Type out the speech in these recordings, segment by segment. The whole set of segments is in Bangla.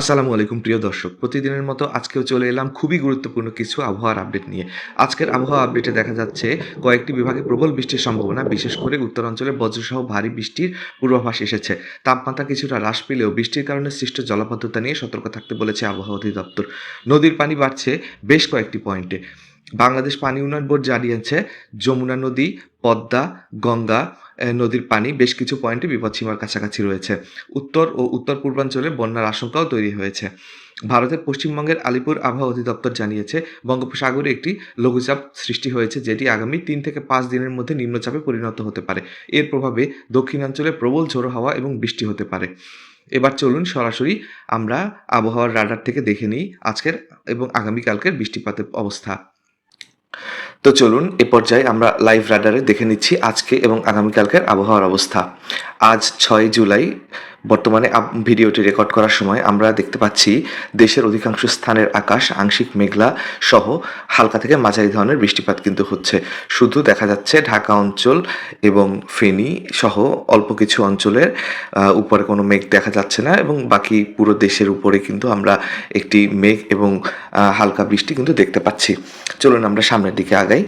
আসসালামু আলাইকুম, প্রিয় দর্শক। প্রতিদিনের মতো আজকেও চলে এলাম খুবই গুরুত্বপূর্ণ কিছু আবহাওয়ার আপডেট নিয়ে। আজকের আবহাওয়া আপডেটে দেখা যাচ্ছে, কয়েকটি বিভাগে প্রবল বৃষ্টির সম্ভাবনা, বিশেষ করে উত্তরাঞ্চলে বজ্রসহ ভারী বৃষ্টির পূর্বাভাস এসেছে। তাপমাত্রা কিছুটা হ্রাস পেলেও বৃষ্টির কারণে সৃষ্ট জলাবদ্ধতা নিয়ে সতর্ক থাকতে বলেছে আবহাওয়া অধিদপ্তর। নদীর পানি বাড়ছে বেশ কয়েকটি পয়েন্টে। বাংলাদেশ পানি উন্নয়ন বোর্ড জানিয়েছে, যমুনা নদী, পদ্মা, গঙ্গা নদীর পানি বেশ কিছু পয়েন্টে বিপদসীমার কাছাকাছি রয়েছে। উত্তর ও উত্তর পূর্বাঞ্চলে বন্যার আশঙ্কাও তৈরি হয়েছে। ভারতের পশ্চিমবঙ্গের আলিপুর আবহাওয়া অধিদপ্তর জানিয়েছে, বঙ্গোপসাগরে একটি লঘুচাপ সৃষ্টি হয়েছে, যেটি আগামী তিন থেকে পাঁচ দিনের মধ্যে নিম্নচাপে পরিণত হতে পারে। এর প্রভাবে দক্ষিণাঞ্চলে প্রবল ঝোড়ো হাওয়া এবং বৃষ্টি হতে পারে। এবার চলুন সরাসরি আমরা আবহাওয়ার রাডার থেকে দেখে নিই আজকের এবং আগামীকালকের বৃষ্টিপাতের অবস্থা। তো চলুন, এ পর্যায়ে আমরা লাইভ রাডারে দেখে নিচ্ছি আজকে এবং আগামীকালকের আবহাওয়ার অবস্থা। আজ ছয় জুলাই বর্তমানে ভিডিওটি রেকর্ড করার সময় আমরা দেখতে পাচ্ছি দেশের অধিকাংশ স্থানের আকাশ আংশিক মেঘলা সহ হালকা থেকে মাঝারি ধরনের বৃষ্টিপাত কিন্তু হচ্ছে। শুধু দেখা যাচ্ছে ঢাকা অঞ্চল এবং ফেনী সহ অল্প কিছু অঞ্চলের উপরে কোনো মেঘ দেখা যাচ্ছে না এবং বাকি পুরো দেশের উপরে কিন্তু আমরা একটি মেঘ এবং হালকা বৃষ্টি কিন্তু দেখতে পাচ্ছি। চলুন আমরা সামনের দিকে আগাই।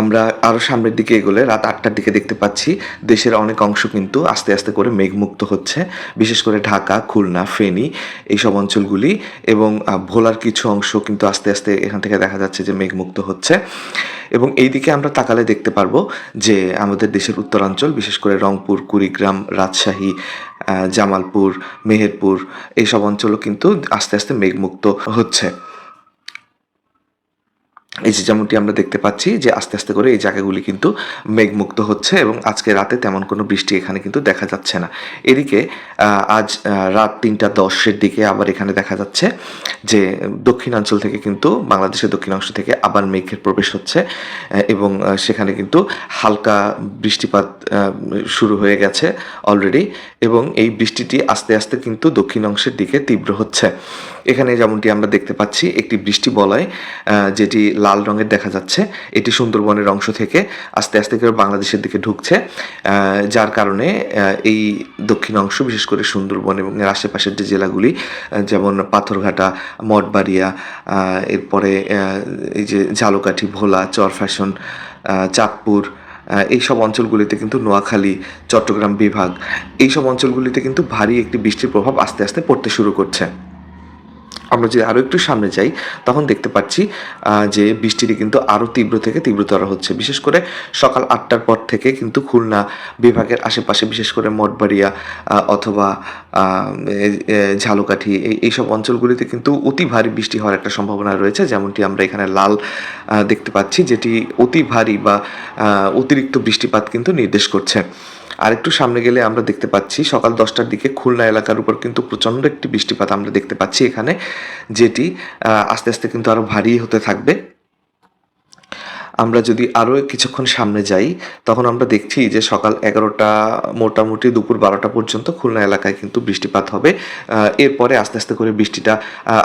আমরা আরও সামনের দিকে এগোলে রাত আটটার দিকে দেখতে পাচ্ছি দেশের অনেক অংশ কিন্তু আস্তে আস্তে করে মেঘমুক্ত হচ্ছে। বিশেষ করে ঢাকা, খুলনা, ফেনী এইসব অঞ্চলগুলি এবং ভোলার কিছু অংশ কিন্তু আস্তে আস্তে এখান থেকে দেখা যাচ্ছে যে মেঘমুক্ত হচ্ছে। এবং এই দিকে আমরা তাকালে দেখতে পারব যে আমাদের দেশের উত্তরাঞ্চল, বিশেষ করে রংপুর, কুড়িগ্রাম, রাজশাহী জামালপুর, মেহেরপুর, এইসব অঞ্চলও কিন্তু আস্তে আস্তে মেঘমুক্ত হচ্ছে। এই যে যেমনটি আমরা দেখতে পাচ্ছি যে আস্তে আস্তে করে এই জায়গাগুলি কিন্তু মেঘমুক্ত হচ্ছে এবং আজকে রাতে তেমন কোনো বৃষ্টি এখানে কিন্তু দেখা যাচ্ছে না। এদিকে আজ রাত তিনটা দশের দিকে আবার এখানে দেখা যাচ্ছে যে দক্ষিণাঞ্চল থেকে কিন্তু বাংলাদেশের দক্ষিণাংশ থেকে আবার মেঘের প্রবেশ হচ্ছে এবং সেখানে কিন্তু হালকা বৃষ্টিপাত শুরু হয়ে গেছে অলরেডি এবং এই বৃষ্টিটি আস্তে আস্তে কিন্তু দক্ষিণ অংশের দিকে তীব্র হচ্ছে। এখানে যেমনটি আমরা দেখতে পাচ্ছি একটি বৃষ্টি বলয় যেটি লাল রঙের দেখা যাচ্ছে। এটি সুন্দরবনের অংশ থেকে আস্তে আস্তে করে বাংলাদেশের দিকে ঢুকছে যার কারণে এই দক্ষিণ অংশ বিশেষ করে সুন্দরবন এবং এর আশেপাশের যে জেলাগুলি যেমন পাথরঘাটা মঠবাড়িয়া এরপরে এই যে ঝালকাঠি ভোলা চরফ্যাশন চাঁদপুর আহ, এইসব অঞ্চলগুলিতে কিন্তু নোয়াখালী চট্টগ্রাম বিভাগ এইসব অঞ্চলগুলিতে কিন্তু ভারী একটি বৃষ্টির প্রভাব আস্তে আস্তে পড়তে শুরু করছে। আমরা যদি আরও একটু সামনে যাই, তখন দেখতে পাচ্ছি যে বৃষ্টিটি কিন্তু আরও তীব্র থেকে তীব্রতর হচ্ছে। বিশেষ করে সকাল আটটার পর থেকে কিন্তু খুলনা বিভাগের আশেপাশে, বিশেষ করে মঠবাড়িয়া অথবা ঝালকাঠি, এই, এইসব অঞ্চলগুলিতে কিন্তু অতি ভারী বৃষ্টি হওয়ার একটা সম্ভাবনা রয়েছে। যেমনটি আমরা এখানে লাল দেখতে পাচ্ছি, যেটি অতি ভারী বা অতিরিক্ত বৃষ্টিপাত কিন্তু নির্দেশ করছে। আরেকটু সামনে গেলে আমরা দেখতে পাচ্ছি, সকাল দশটার দিকে খুলনা এলাকার উপর কিন্তু প্রচণ্ড একটি বৃষ্টিপাত আমরা দেখতে পাচ্ছি এখানে, যেটি আস্তে আস্তে কিন্তু আরও ভারী হতে থাকবে। আমরা যদি আরও কিছুক্ষণ সামনে যাই, তখন আমরা দেখছি যে সকাল এগারোটা মোটামুটি দুপুর বারোটা পর্যন্ত খুলনা এলাকায় কিন্তু বৃষ্টিপাত হবে। এরপরে আস্তে আস্তে করে বৃষ্টিটা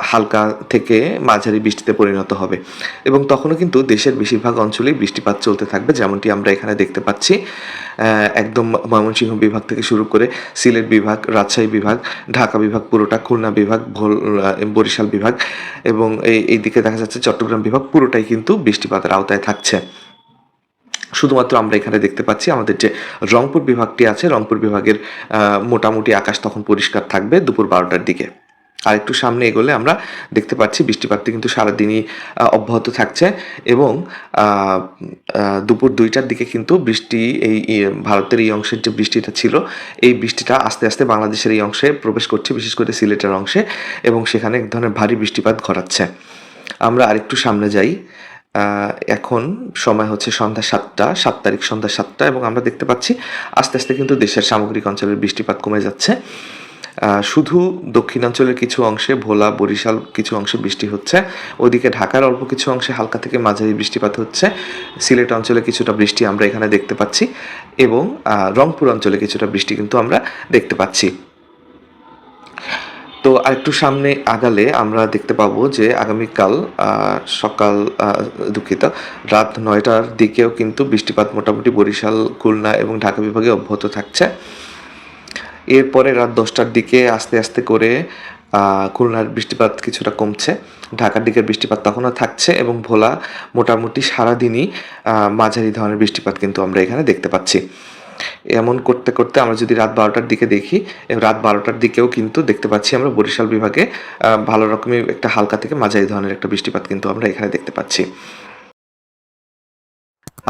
হালকা থেকে মাঝারি বৃষ্টিতে পরিণত হবে। এবং তখনও কিন্তু দেশের বেশিরভাগ অঞ্চলেই বৃষ্টিপাত চলতে থাকবে, যেমনটি আমরা এখানে দেখতে পাচ্ছি। একদম ময়মনসিংহ বিভাগ থেকে শুরু করে সিলেট বিভাগ, রাজশাহী বিভাগ, ঢাকা বিভাগ, পুরোটা খুলনা বিভাগ, ভোল বরিশাল বিভাগ এবং এই দিকে দেখা যাচ্ছে চট্টগ্রাম বিভাগ, পুরোটাই কিন্তু বৃষ্টিপাতের আওতায় থাকছে। শুধুমাত্র আমরা এখানে দেখতে পাচ্ছি আমাদের যে রংপুর বিভাগটি আছে, রংপুর বিভাগের মোটামুটি আকাশ তখন পরিষ্কার থাকবে দুপুর বারোটার দিকে। আর একটু সামনে এগোলে আমরা দেখতে পাচ্ছি বৃষ্টিপাতটি কিন্তু সারাদিনই অব্যাহত থাকছে এবং দুপুর দুইটার দিকে কিন্তু বৃষ্টি এই ভারতের এই অংশের যে বৃষ্টিটা ছিল, এই বৃষ্টিটা আস্তে আস্তে বাংলাদেশের এই অংশে প্রবেশ করছে, বিশেষ করে সিলেটের অংশে এবং সেখানে এক ধরনের ভারী বৃষ্টিপাত ঘটাচ্ছে। আমরা আরেকটু সামনে যাই। এখন সময় হচ্ছে সন্ধ্যা সাতটা, সাত তারিখ সন্ধ্যা সাতটা এবং আমরা দেখতে পাচ্ছি আস্তে আস্তে কিন্তু দেশের সামগ্রিক অঞ্চলের বৃষ্টিপাত কমে যাচ্ছে। শুধু দক্ষিণাঞ্চলের কিছু অংশে ভোলা, বরিশাল কিছু অংশে বৃষ্টি হচ্ছে। ওদিকে ঢাকার অল্প কিছু অংশে হালকা থেকে মাঝারি বৃষ্টিপাত হচ্ছে। সিলেট অঞ্চলে কিছুটা বৃষ্টি আমরা এখানে দেখতে পাচ্ছি এবং রংপুর অঞ্চলে কিছুটা বৃষ্টি কিন্তু আমরা দেখতে পাচ্ছি। তো আরেকটু সামনে আগালে আমরা দেখতে পাবো যে আগামীকাল সকাল দুঃখিত, রাত নয়টার দিকেও কিন্তু বৃষ্টিপাত মোটামুটি বরিশাল, খুলনা এবং ঢাকা বিভাগে অব্যাহত থাকছে। এরপরে রাত দশটার দিকে আস্তে আস্তে করে খুলনার বৃষ্টিপাত কিছুটা কমছে। ঢাকার দিকের বৃষ্টিপাত তখনও থাকছে এবং ভোলা মোটামুটি সারাদিনই মাঝারি ধরনের বৃষ্টিপাত কিন্তু আমরা এখানে দেখতে পাচ্ছি। এমন করতে করতে আমরা যদি রাত বারোটার দিকে দেখি এবং রাত বারোটার দিকেও কিন্তু দেখতে পাচ্ছি আমরা বরিশাল বিভাগে ভালো রকমই একটা হালকা থেকে মাঝারি ধরনের একটা বৃষ্টিপাত কিন্তু আমরা এখানে দেখতে পাচ্ছি।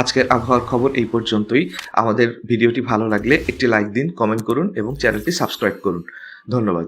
আজকের আবহাওয়ার খবর এই পর্যন্তই। আমাদের ভিডিওটি ভালো লাগলে একটি লাইক দিন, কমেন্ট করুন এবং চ্যানেলটি সাবস্ক্রাইব করুন। ধন্যবাদ।